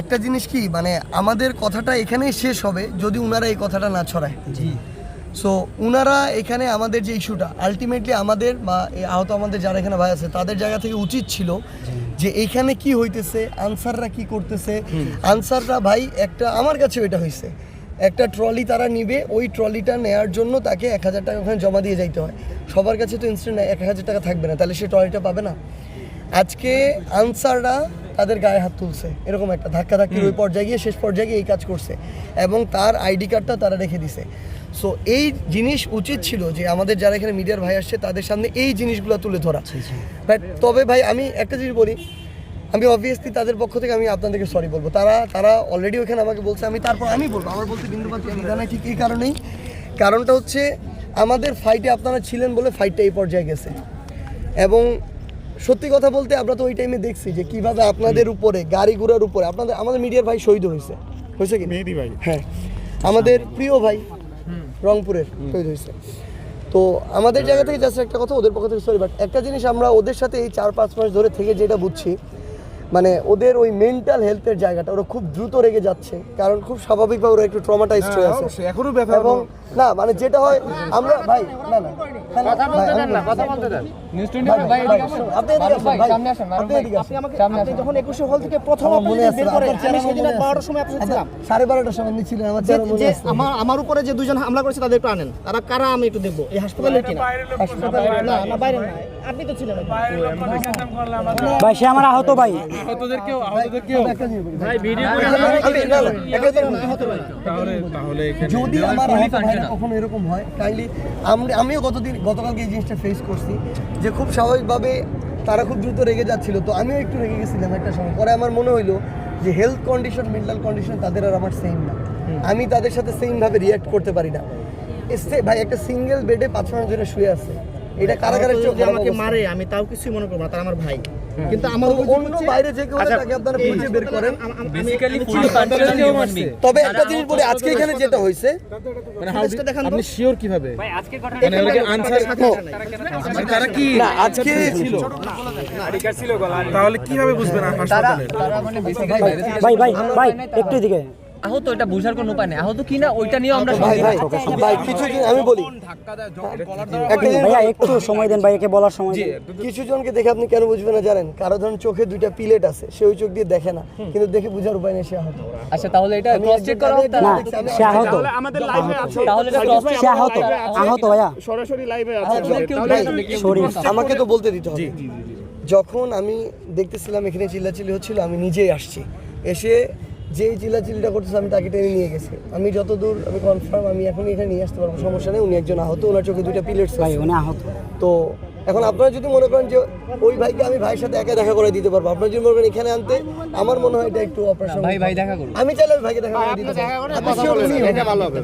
একটা জিনিস কি মানে আমাদের কথাটা এখানেই শেষ হবে যদি উনারা এই কথাটা না ছড়ায়। জি। সো উনারা এখানে আমাদের যে ইস্যুটা আলটিমেটলি আমাদের বা আহত আমাদের যারা এখানে ভাই আছে তাদের জায়গা থেকে উচিত ছিল যে এইখানে কি হইতেছে আনসাররা কি করতেছে। আনসাররা ভাই একটা আমার কাছে এটা হয়েছে একটা ট্রলি তারা নিবে ওই ট্রলিটা নেয়ার জন্য তাকে এক হাজার টাকা ওখানে জমা দিয়ে যাইতে হয়। সবার কাছে তো ইনস্ট্যান্ট এক হাজার টাকা থাকবে না তাহলে সে ট্রলিটা পাবে না। আজকে আনসাররা তাদের গায়ে হাত তুলছে। এরকম একটা ধাক্কা ধাক্কির ওই পর্যায়ে গিয়ে শেষ পর্যায়ে গিয়ে এই কাজ করছে এবং তার আইডি কার্ডটা তারা রেখে দিছে। সো এই জিনিস উচিত ছিল যে আমাদের যারা এখানে মিডিয়ার ভাই আসছে তাদের সামনে এই জিনিসগুলো তুলে ধরা। বাট তবে ভাই আমি একটা জিনিস বলি আমি অবভিয়াসলি তাদের পক্ষ থেকে আমি আপনাদেরকে সরি বলব। তারা তারা অলরেডি ওখানে আমাকে বলছে আমি তারপর আমি বলব। আমার বলতে বিন্দুপাত দ্বিধা নাই ঠিক এই কারণেই। কারণটা হচ্ছে আমাদের ফাইটে আপনারা ছিলেন বলে ফাইটটা এই পর্যায়ে গেছে। এবং সত্যি কথা বলতে আমরা তো ওই টাইমে দেখছি যে কীভাবে আপনাদের উপরে গাড়ি ঘোড়ার উপরে আপনাদের আমাদের মিডিয়ার ভাই শহীদ হয়েছে। হয়েছে কি মেহেদি ভাই। হ্যাঁ। আমাদের প্রিয় ভাই রংপুরের শহীদ হয়েছে। তো আমাদের জায়গা থেকে জাস্ট একটা কথা ওদের পক্ষ থেকে সরি বাট একটা জিনিস আমরা ওদের সাথে এই চার পাঁচ মাস ধরে থেকে যেটা বুঝছি মানে ওদের ওই মেন্টাল হেলথের জায়গাটা ওরা খুব দ্রুত রেগে যাচ্ছে। কারণ খুব স্বাভাবিকভাবে ওরা একটু ট্রমাটাইজড হয়ে আছে। অবশ্যই, এখনও ব্যথা এবং না মানে যেটা হয় আমরা ভাই না না কথা বলতে দেন না কথা বলতে দেন। আপনি এদিকে আসুন, ভাই। আপনি এদিকে আসুন। আপনি যখন একুশে হল থেকে প্রথম আমার আপনি বের করেন আমি সেদিন সময় আপনার ছিলাম। আচ্ছা, বারোটার সময় আপনি ছিলেন আমার যে মনে যে আছে। আমার আমার উপরে যে দুজন হামলা করেছে তাদের একটু আনেন তারা কারা আমি একটু দেখব এই হাসপাতালে কিনা হাসপাতালে না? না বাইরে না আপনি তো ছিলেন ভাই সে আমার আহত ভাই। একটা জিনিস বলি। আমি- না, না, একটা জিনিস বলি। যদি আমার আহত কখনো এরকম হয়। কাইন্ডলি আমিও গতদিন গতকালকে এই জিনিসটা ফেস করছি যে খুব স্বাভাবিকভাবে তারা খুব দ্রুত রেগে যাচ্ছিল। তো আমিও একটু রেগে গেছিলাম একটা সময়। পরে আমার মনে হইল যে হেলথ কন্ডিশন মেন্টাল কন্ডিশন তাদের আর আমার সেম না। আমি তাদের সাথে সেমভাবে রিয়্যাক্ট রিয়াক্ট করতে পারি না। ভাই একটা সিঙ্গেল বেডে পাঁচ মানুষ জনে শুয়ে আছে। এটা কারাগারের চোখ যদি আমাকে মারে আমি তাও কিছুই মনে করব না তারা আমার ভাই। কিন্তু আমার অন্য বাইরে যে কেউ আচ্ছা, তাকে আপনারা খুঁজে বের করেন। বেসিক্যালি বিং তবে একটা জিনিস বলি আজকে এখানে যেটা হয়েছে মানে did- দেখান আপনি শিওর কীভাবে? মানে ওরা কি আনসার মানে তারা কি না আজকে তাহলে কীভাবে বুঝবেন হাসপাতালে? ভাই ভাই ভাই একটু দিকে আহত এটা বোঝার কোনো উপায় নেই। আহত কিনা ওইটা নিয়েও আমরা ভাই ভাই ভাই কিছু জন আমি বলি। একটা ভাইয়া একটু সময় দেন ভাইয়াকে বলার সময় দেন। কিছু জনকে দেখে আপনি কেন বুঝবেন না জানেন? কারও ধরুন চোখে দুইটা পিলেট আছে সে ওই চোখ দিয়ে দেখে না। কিন্তু দেখে বুঝার উপায় নেই সে আহত। আচ্ছা তাহলে এটা ক্রস চেক করা হোক তাদের না দেখছি, আমি- সে আহত তাহলে এটা ক্রস চেক সে আহত আহত। ভাইয়া। ভাই, শরীর আমাকে তো বলতে দিতে হবে। যখন আমি দেখতেছিলাম এখানে চিল্লাচিল্লি হচ্ছিল আমি নিজেই আসছি। এসে যে চিল্লাচিল্লিটা করতেছে আমি তাকে টেনে নিয়ে গেছি। আমি যতদূর আমি কনফার্ম আমি এখন এখানে নিয়ে আসতে পারব সমস্যা নেই উনি একজন আহত ওনার চোখে দুইটা পিলেটস ভাই উনি আহত। তো এখন আপনারা যদি মনে করেন যে ওই ভাইকে আমি ভাইয়ের সাথে একা দেখা করে দিতে পারব আপনারা যদি মনে করেন এখানে আনতে আমার মনে হয় এটা একটু অপারেশন ভাই ভাই দেখা করুন। আমি চাইলে ওই ভাইকে দেখা করে দিতে পারব।